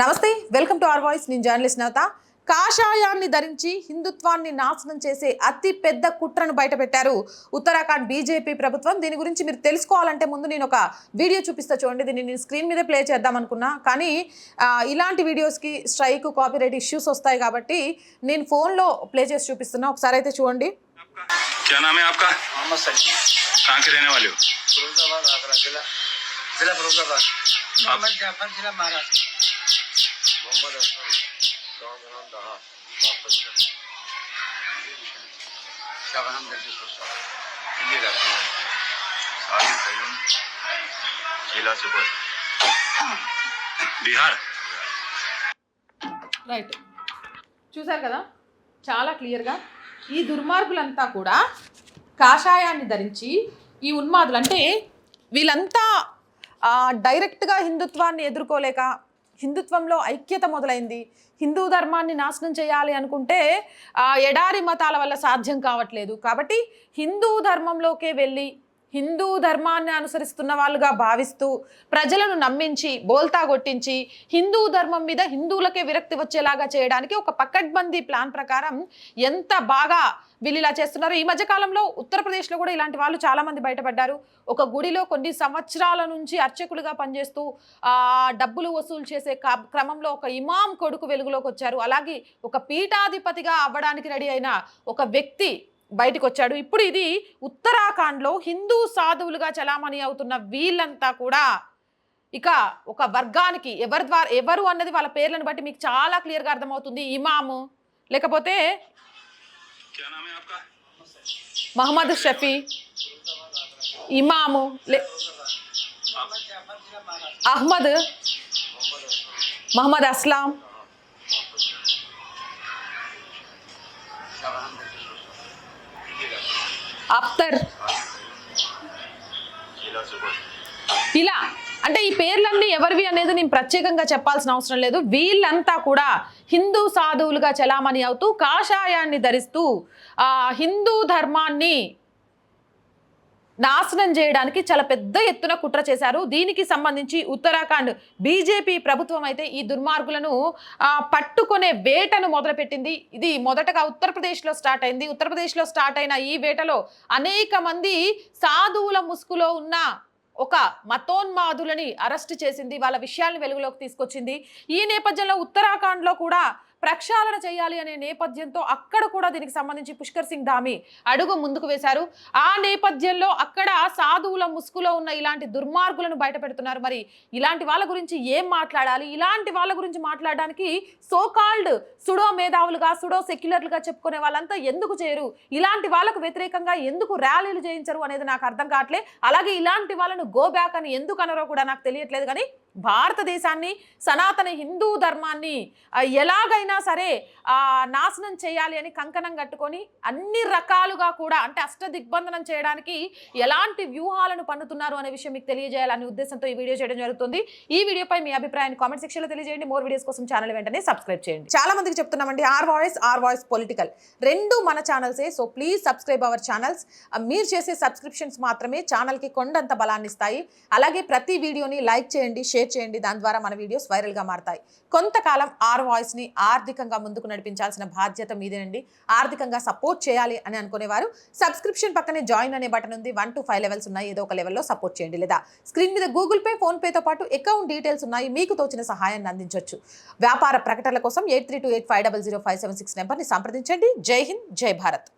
నమస్తే welcome to R voice. నేను journalist Navata. కాషాయాన్ని ధరించి హిందుత్వాన్ని నాశనం చేసే అతి పెద్ద కుట్రను బయటపెట్టారు ఉత్తరాఖండ్ బీజేపీ ప్రభుత్వం. దీని గురించి మీరు తెలుసుకోవాలంటే ముందు నేను ఒక వీడియో చూపిస్తా చూడండి. దీన్ని నేను స్క్రీన్ మీద ప్లే చేద్దాం అనుకున్నా. కానీ ఇలాంటి వీడియోస్కి స్ట్రైక్ కాపీరైట్ ఇష్యూస్ వస్తాయి కాబట్టి నేను ఫోన్లో ప్లే చేసి చూపిస్తున్నా. ఒకసారి అయితే చూడండి. రైట్ చూసారు కదా? చాలా క్లియర్గా ఈ దుర్మార్గులంతా కూడా కాషాయాన్ని ధరించి ఈ ఉన్మాదులు అంటే వీళ్ళంతా డైరెక్ట్గా హిందుత్వాన్ని ఎదుర్కోలేక హిందుత్వంలో ఐక్యత మొదలైంది. హిందూ ధర్మాన్ని నాశనం చేయాలి అనుకుంటే ఎడారి మతాల వల్ల సాధ్యం కావట్లేదు. కాబట్టి హిందూ ధర్మంలోకే వెళ్ళి హిందూ ధర్మాన్ని అనుసరిస్తున్న వాళ్ళుగా భావిస్తూ ప్రజలను నమ్మించి బోల్తా కొట్టించి హిందూ ధర్మం మీద హిందువులకే విరక్తి వచ్చేలాగా చేయడానికి ఒక పకడ్బందీ ప్లాన్ ప్రకారం ఎంత బాగా వీళ్ళు ఇలా చేస్తున్నారు ఈ మధ్య కాలంలో ఉత్తరప్రదేశ్లో కూడా ఇలాంటి వాళ్ళు చాలామంది బయటపడ్డారు. ఒక గుడిలో కొన్ని సంవత్సరాల నుంచి అర్చకులుగా పనిచేస్తూ ఆ డబ్బులు వసూలు చేసే క్రమంలో ఒక ఇమాం కొడుకు వెలుగులోకి వచ్చారు. అలాగే ఒక పీఠాధిపతిగా అవ్వడానికి రెడీ అయిన ఒక వ్యక్తి బయటకు వచ్చాడు ఇప్పుడు ఇది ఉత్తరాఖండ్లో హిందూ సాధువులుగా చలామణి అవుతున్న వీళ్ళంతా కూడా ఇక ఒక వర్గానికి ఎవరి ద్వారా ఎవరు అన్నది వాళ్ళ పేర్లను బట్టి మీకు చాలా క్లియర్గా అర్థమవుతుంది. ఇమాము లేకపోతే మహమ్మద్ షఫీ ఇమాము అహ్మద్ మహమ్మద్ అస్లాం అప్తర్ ఇలా. అంటే ఈ పేర్లన్నీ ఎవరివి అనేది నేను ప్రత్యేకంగా చెప్పాల్సిన అవసరం లేదు. వీళ్ళంతా కూడా హిందూ సాధువులుగా చలామణి అవుతూ కాషాయాన్ని ధరిస్తూ హిందూ ధర్మాన్ని నాశనం చేయడానికి చాలా పెద్ద ఎత్తున కుట్ర చేశారు. దీనికి సంబంధించి ఉత్తరాఖండ్ బీజేపీ ప్రభుత్వం అయితే ఈ దుర్మార్గులను పట్టుకునే వేటను మొదలుపెట్టింది. ఇది మొదటగా ఉత్తరప్రదేశ్లో స్టార్ట్ అయింది. ఉత్తరప్రదేశ్లో స్టార్ట్ అయిన ఈ వేటలో అనేక మంది సాధువుల ముసుగులో ఉన్న ఒక మతోన్మాదులని అరెస్ట్ చేసింది. వాళ్ళ విషయాలను వెలుగులోకి తీసుకొచ్చింది. ఈ నేపథ్యంలో ఉత్తరాఖండ్లో కూడా ప్రక్షాళన చేయాలి అనే నేపథ్యంతో అక్కడ కూడా దీనికి సంబంధించి పుష్కర్ సింగ్ ధామి అడుగు ముందుకు వేశారు. ఆ నేపథ్యంలో అక్కడ సాధువుల ముసుగులో ఉన్న ఇలాంటి దుర్మార్గులను బయట పెడుతున్నారు. మరి ఇలాంటి వాళ్ళ గురించి ఏం మాట్లాడాలి? ఇలాంటి వాళ్ళ గురించి మాట్లాడడానికి సోకాల్డ్ సుడో మేధావులుగా సుడో సెక్యులర్లుగా చెప్పుకునే వాళ్ళంతా ఎందుకు చేయరు ఇలాంటి వాళ్ళకు వ్యతిరేకంగా ఎందుకు ర్యాలీలు చేయించరు అనేది నాకు అర్థం కావట్లే. అలాగే ఇలాంటి వాళ్ళను గో బ్యాక్ అని ఎందుకు అనరో కూడా నాకు తెలియట్లేదు కానీ భారతదేశాన్ని సనాతన హిందూ ధర్మాన్ని ఎలాగైనా సరే నాశనం చేయాలి అని కంకణం కట్టుకొని అన్ని రకాలుగా కూడా అంటే అష్ట దిగ్బంధనం చేయడానికి ఎలాంటి వ్యూహాలను పన్నుతున్నారు అనే విషయం మీకు తెలియజేయాలనే ఉద్దేశంతో ఈ వీడియో చేయడం జరుగుతుంది. ఈ వీడియోపై మీ అభిప్రాయాన్ని కామెంట్ సెక్షన్లో తెలియజేయండి. మోర్ వీడియోస్ కోసం ఛానల్ వెంటనే సబ్స్క్రైబ్ చేయండి. చాలా మందికి చెప్తున్నామండి R voice R voice political. రెండు మన ఛానల్సే so please subscribe our channels. మీరు చేసే సబ్స్క్రిప్షన్స్ మాత్రమే ఛానల్కి కొండంత బలాన్ని ఇస్తాయి అలాగే ప్రతి వీడియోని లైక్ చేయండి షేర్ చేయండి. దాని ద్వారా మన వీడియోస్ వైరల్గా మారతాయి. కొంతకాలం ఆర్ వాయిస్ని ఆర్థికంగా ముందుకు నడిపించాల్సిన బాధ్యత మీదేనండి. ఆర్థికంగా సపోర్ట్ చేయాలి అని అనుకునేవారు. సబ్స్క్రిప్షన్ పక్కనే జాయిన్ అనే బటన్ ఉంది. వన్ టు ఫైవ్ లెవెల్స్ ఉన్నాయి. ఏదో ఒక లెవెల్లో సపోర్ట్ చేయండి లేదా స్క్రీన్ మీద గూగుల్ పే ఫోన్పేతో పాటు అకౌంట్ డీటెయిల్స్ ఉన్నాయి. మీకు తోచిన సహాయాన్ని అందించవచ్చు వ్యాపార ప్రకటనల కోసం eight three two eight five double zero five seven six నెంబర్ని సంప్రదించండి. జై హింద్ జై భారత్.